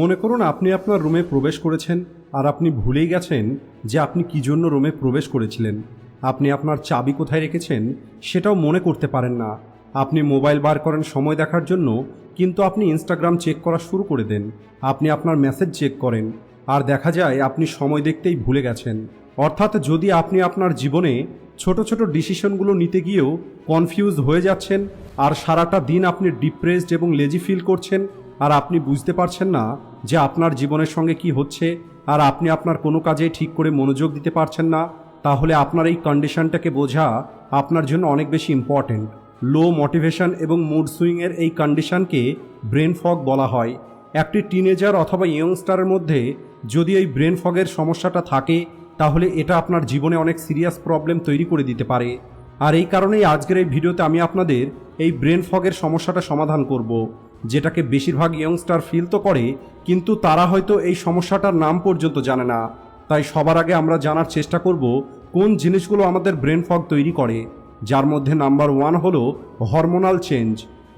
মনে করুন আপনি আপনার রুমে প্রবেশ করেছেন আর আপনি ভুলেই গেছেন যে আপনি কি জন্য রুমে প্রবেশ করেছিলেন। আপনি আপনার চাবি কোথায় রেখেছেন সেটাও মনে করতে পারেন না। আপনি মোবাইল বার করেন সময় দেখার জন্য, কিন্তু আপনি ইনস্টাগ্রাম চেক করা শুরু করে দেন। আপনি আপনার মেসেজ চেক করেন। আর দেখা যায় আপনি সময় দেখতেই ভুলে গেছেন। অর্থাৎ যদি আপনি আপনার জীবনে ছোট ছোট ডিসিশনগুলো নিতে গিয়েও কনফিউজ হয়ে যাচ্ছেন আর সারাটা দিন আপনি ডিপ্রেসড এবং লেজি ফিল করছেন আর আপনি বুঝতে পারছেন না যে আপনার জীবনের সঙ্গে কি হচ্ছে, আর আপনি আপনার কোনো কাজে ঠিক করে মনোযোগ দিতে পারছেন না, তাহলে আপনার এই কন্ডিশনটাকে বোঝা আপনার জন্য অনেক বেশি ইম্পর্ট্যান্ট লো মোটিভেশন এবং মুড সুইংয়ের এই কন্ডিশনকে ব্রেন ফগ বলা হয়। একটি টিনেজার অথবা ইয়ংস্টারের মধ্যে যদি এই ব্রেন ফগের সমস্যাটা থাকে, তাহলে এটা আপনার জীবনে অনেক সিরিয়াস প্রবলেম তৈরি করে দিতে পারে। আর এই কারণেই আজকের এই ভিডিওতে আমি আপনাদের এই ব্রেন ফগের সমস্যাটা সমাধান করব। যেটাকে বেশিরভাগ ইয়ংস্টার ফিল তো করে, কিন্তু তারা হয়তো এই সমস্যাটার নাম পর্যন্ত জানে না। তাই সবার আগে আমরা জানার চেষ্টা করব, কোন জিনিসগুলো আমাদের ব্রেন ফগ তৈরি করে। যার মধ্যে নাম্বার ওয়ান হলো হরমোনাল চেঞ্জ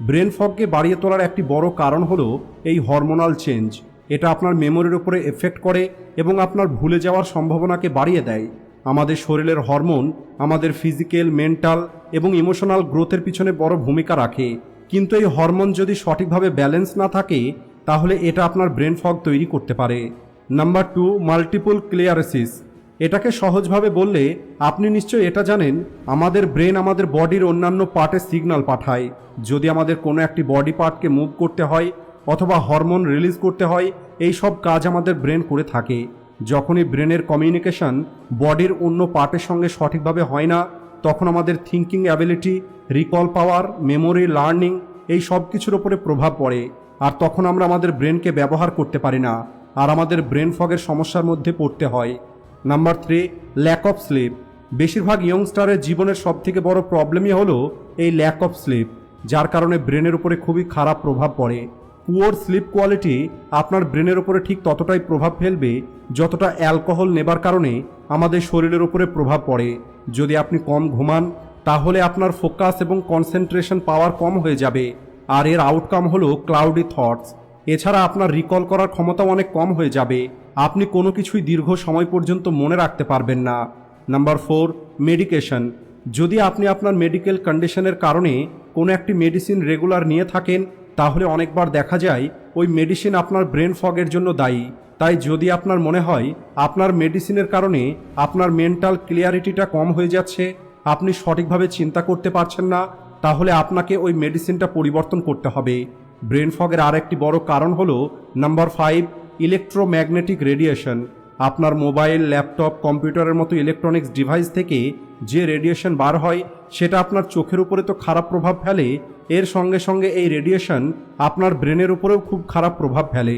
ব্রেন ফগকে বাড়িয়ে তোলার একটি বড় কারণ হলো এই হরমোনাল চেঞ্জ এটা আপনার মেমোরির উপরে এফেক্ট করে এবং আপনার ভুলে যাওয়ার সম্ভাবনাকে বাড়িয়ে দেয়। আমাদের শরীরের হরমোন আমাদের ফিজিক্যাল মেন্টাল এবং ইমোশনাল গ্রোথের পিছনে বড় ভূমিকা রাখে। কিন্তু এই হরমোন যদি সঠিকভাবে ব্যালেন্স না থাকে, তাহলে এটা আপনার ব্রেন ফগ তৈরি করতে পারে। নাম্বার টু মাল্টিপল ক্লিয়ারেসিস এটাকে সহজভাবে বললে আপনি নিশ্চয়ই এটা জানেন, আমাদের ব্রেন আমাদের বডির অন্যান্য পার্টে সিগন্যাল পাঠায়। যদি আমাদের কোনো একটি বডি পার্টকে মুভ করতে হয়, অথবা হরমোন রিলিজ করতে হয়, এই সব কাজ আমাদের ব্রেন করে থাকে। যখনই ব্রেনের কমিউনিকেশন বডির অন্য পার্টের সঙ্গে সঠিকভাবে হয় না তখন আমাদের thinking ability recall power memory learning এই সব কিছুর ওপরে প্রভাব পড়ে। আর তখন আমরা আমাদের ব্রেনকে ব্যবহার করতে পারি না। আর আমাদের ব্রেন ফগের সমস্যার মধ্যে পড়তে হয়। Number three lack of sleep বেশিরভাগ ইয়ংস্টারের জীবনের সবথেকে বড় প্রবলেমই হলো এই ল্যাক অফ স্লিপ যার কারণে ব্রেনের উপরে খুবই খারাপ প্রভাব পড়ে। পুয়ার স্লিপ কোয়ালিটি আপনার ব্রেনের ওপরে ঠিক ততটাই প্রভাব ফেলবে যতটা অ্যালকোহল নেবার কারণে আমাদের শরীরের ওপরে প্রভাব পড়ে। যদি আপনি কম ঘুমান, তাহলে আপনার ফোকাস এবং কনসেন্ট্রেশন পাওয়ার কম হয়ে যাবে। আর এর আউটকাম হলো ক্লাউডি থটস এছাড়া আপনার রিকল করার ক্ষমতা অনেক কম হয়ে যাবে। আপনি কোনো কিছুই দীর্ঘ সময় পর্যন্ত মনে রাখতে পারবেন না। নাম্বার ফোর মেডিকেশন যদি আপনি আপনার মেডিকেল কন্ডিশনের কারণে কোনো একটি মেডিসিন রেগুলার নিয়ে থাকেন, তাহলে অনেকবার দেখা যায় ওই মেডিসিন আপনার ব্রেন ফগের জন্য দায়ী। তাই যদি আপনার মনে হয় আপনার মেডিসিনের কারণে আপনার মেন্টাল ক্লিয়ারিটিটা কম হয়ে যাচ্ছে, আপনি সঠিকভাবে চিন্তা করতে পারছেন না, তাহলে আপনাকে ওই মেডিসিনটা পরিবর্তন করতে হবে। ব্রেন ফগের আরেকটি বড় কারণ হলো নাম্বার ফাইভ ইলেকট্রোম্যাগনেটিক রেডিয়েশন আপনার মোবাইল ল্যাপটপ কম্পিউটারের মতো ইলেকট্রনিক্স ডিভাইস থেকে যে রেডিয়েশন বার হয় সেটা আপনার চোখের উপরে তো খারাপ প্রভাব ফেলে, এর সঙ্গে সঙ্গে এই রেডিয়েশন আপনার ব্রেনের উপরেও খুব খারাপ প্রভাব ফেলে।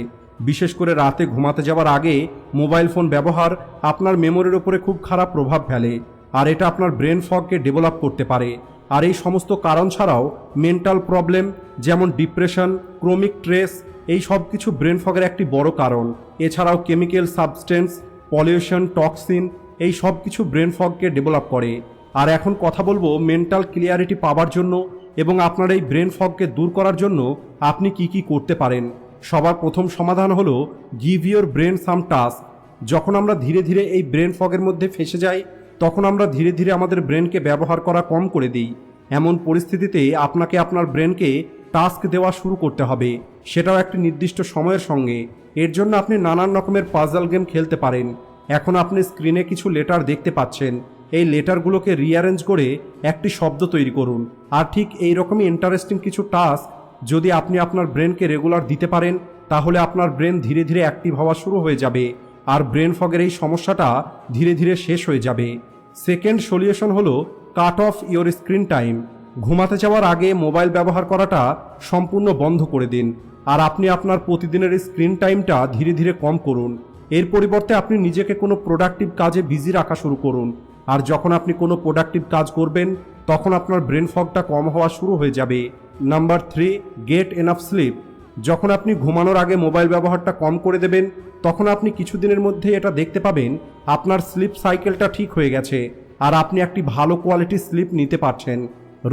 বিশেষ করে রাতে ঘুমাতে যাওয়ার আগে মোবাইল ফোন ব্যবহার আপনার মেমোরির উপরে খুব খারাপ প্রভাব ফেলে, আর এটা আপনার ব্রেন ফগকে ডেভেলপ করতে পারে। আর এই সমস্ত কারণ ছাড়াও মেন্টাল প্রবলেম যেমন ডিপ্রেশন ক্রমিক ট্রেস এই সব কিছু ব্রেন ফগের একটি বড় কারণ। এছাড়াও কেমিক্যাল সাবস্টেন্স পলিউশন টক্সিন এই সব কিছু ব্রেন ফগকে ডেভেলপ করে। আর এখন কথা বলব মেন্টাল ক্লিয়ারিটি পাওয়ার জন্য এবং আপনার এই ব্রেন ফগকে দূর করার জন্য আপনি কি কি করতে পারেন। সবার প্রথম সমাধান হলো give your brain some task যখন আমরা ধীরে ধীরে এই ব্রেন ফগের মধ্যে ফেসে যাই, তখন আমরা ধীরে ধীরে আমাদের ব্রেনকে ব্যবহার করা কম করে দিই। এমন পরিস্থিতিতে আপনাকে আপনার ব্রেনকে টাস্ক দেওয়া শুরু করতে হবে। সেটাও একটি নির্দিষ্ট সময়ের সঙ্গে। এর জন্য আপনি নানান রকমের পাজল গেম খেলতে পারেন। এখন আপনি স্ক্রিনে কিছু লেটার দেখতে পাচ্ছেন। এই লেটারগুলোকে রিঅ্যারেঞ্জ করে একটি শব্দ তৈরি করুন। আর ঠিক এই রকমই ইন্টারেস্টিং কিছু টাস্ক যদি আপনি আপনার ব্রেনকে রেগুলার দিতে পারেন, তাহলে আপনার ব্রেন ধীরে ধীরে অ্যাক্টিভ হওয়া শুরু হয়ে যাবে। আর ব্রেন ফগের এই সমস্যাটা ধীরে ধীরে শেষ হয়ে যাবে। সেকেন্ড সলিউশন হলো cut off your screen time ঘুমাতে যাওয়ার আগে মোবাইল ব্যবহার করাটা সম্পূর্ণ বন্ধ করে দিন। আর আপনি আপনার প্রতিদিনের স্ক্রিন টাইমটা ধীরে ধীরে কম করুন। এর পরিবর্তে আপনি নিজেকে কোনো প্রোডাক্টিভ কাজে বিজি রাখা শুরু করুন। আর যখন আপনি কোনো প্রোডাক্টিভ কাজ করবেন, তখন আপনার ব্রেন ফগটা কম হওয়া শুরু হয়ে যাবে। Number three get enough sleep যখন আপনি ঘুমানোর আগে মোবাইল ব্যবহারটা কম করে দেবেন, তখন আপনি কিছুদিনের মধ্যে এটা দেখতে পাবেন, আপনার স্লিপ সাইকেলটা ঠিক হয়ে গেছে আর আপনি একটি ভালো কোয়ালিটির স্লিপ নিতে পারছেন।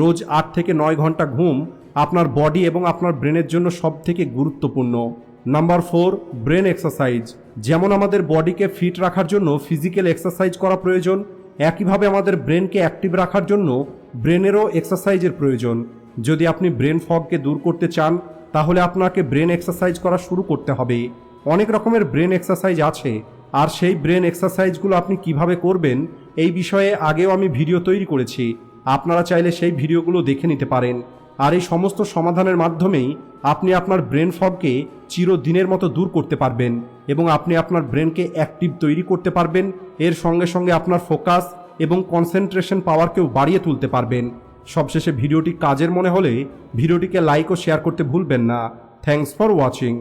রোজ আট থেকে নয় ঘণ্টা ঘুম আপনার বডি এবং আপনার ব্রেনের জন্য সব থেকে গুরুত্বপূর্ণ। নাম্বার ফোর ব্রেন এক্সারসাইজ যেমন আমাদের বডিকে ফিট রাখার জন্য ফিজিক্যাল এক্সারসাইজ করা প্রয়োজন একইভাবে আমাদের ব্রেনকে অ্যাক্টিভ রাখার জন্য ব্রেনেরও এক্সারসাইজের প্রয়োজন। যদি আপনি ব্রেন ফগকে দূর করতে চান, তাহলে আপনাকে ব্রেন এক্সারসাইজ করা শুরু করতে হবে। অনেক রকমের ব্রেন এক্সারসাইজ আছে, আর সেই ব্রেন এক্সারসাইজগুলো আপনি কীভাবে করবেন, এই বিষয়ে আগেও আমি ভিডিও তৈরি করেছি। আপনারা চাইলে সেই ভিডিওগুলো দেখে নিতে পারেন। আর এই সমস্ত সমাধানের মাধ্যমেই আপনি আপনার ব্রেন ফগকে চিরদিনের মতো দূর করতে পারবেন এবং আপনি আপনার ব্রেনকে অ্যাক্টিভ তৈরি করতে পারবেন এর সঙ্গে সঙ্গে আপনার ফোকাস এবং কনসেন্ট্রেশন পাওয়ারকেও বাড়িয়ে তুলতে পারবেন। সবশেষে ভিডিওটি কাজের মনে হলে ভিডিওটিকে লাইক ও শেয়ার করতে ভুলবেন না। Thanks for watching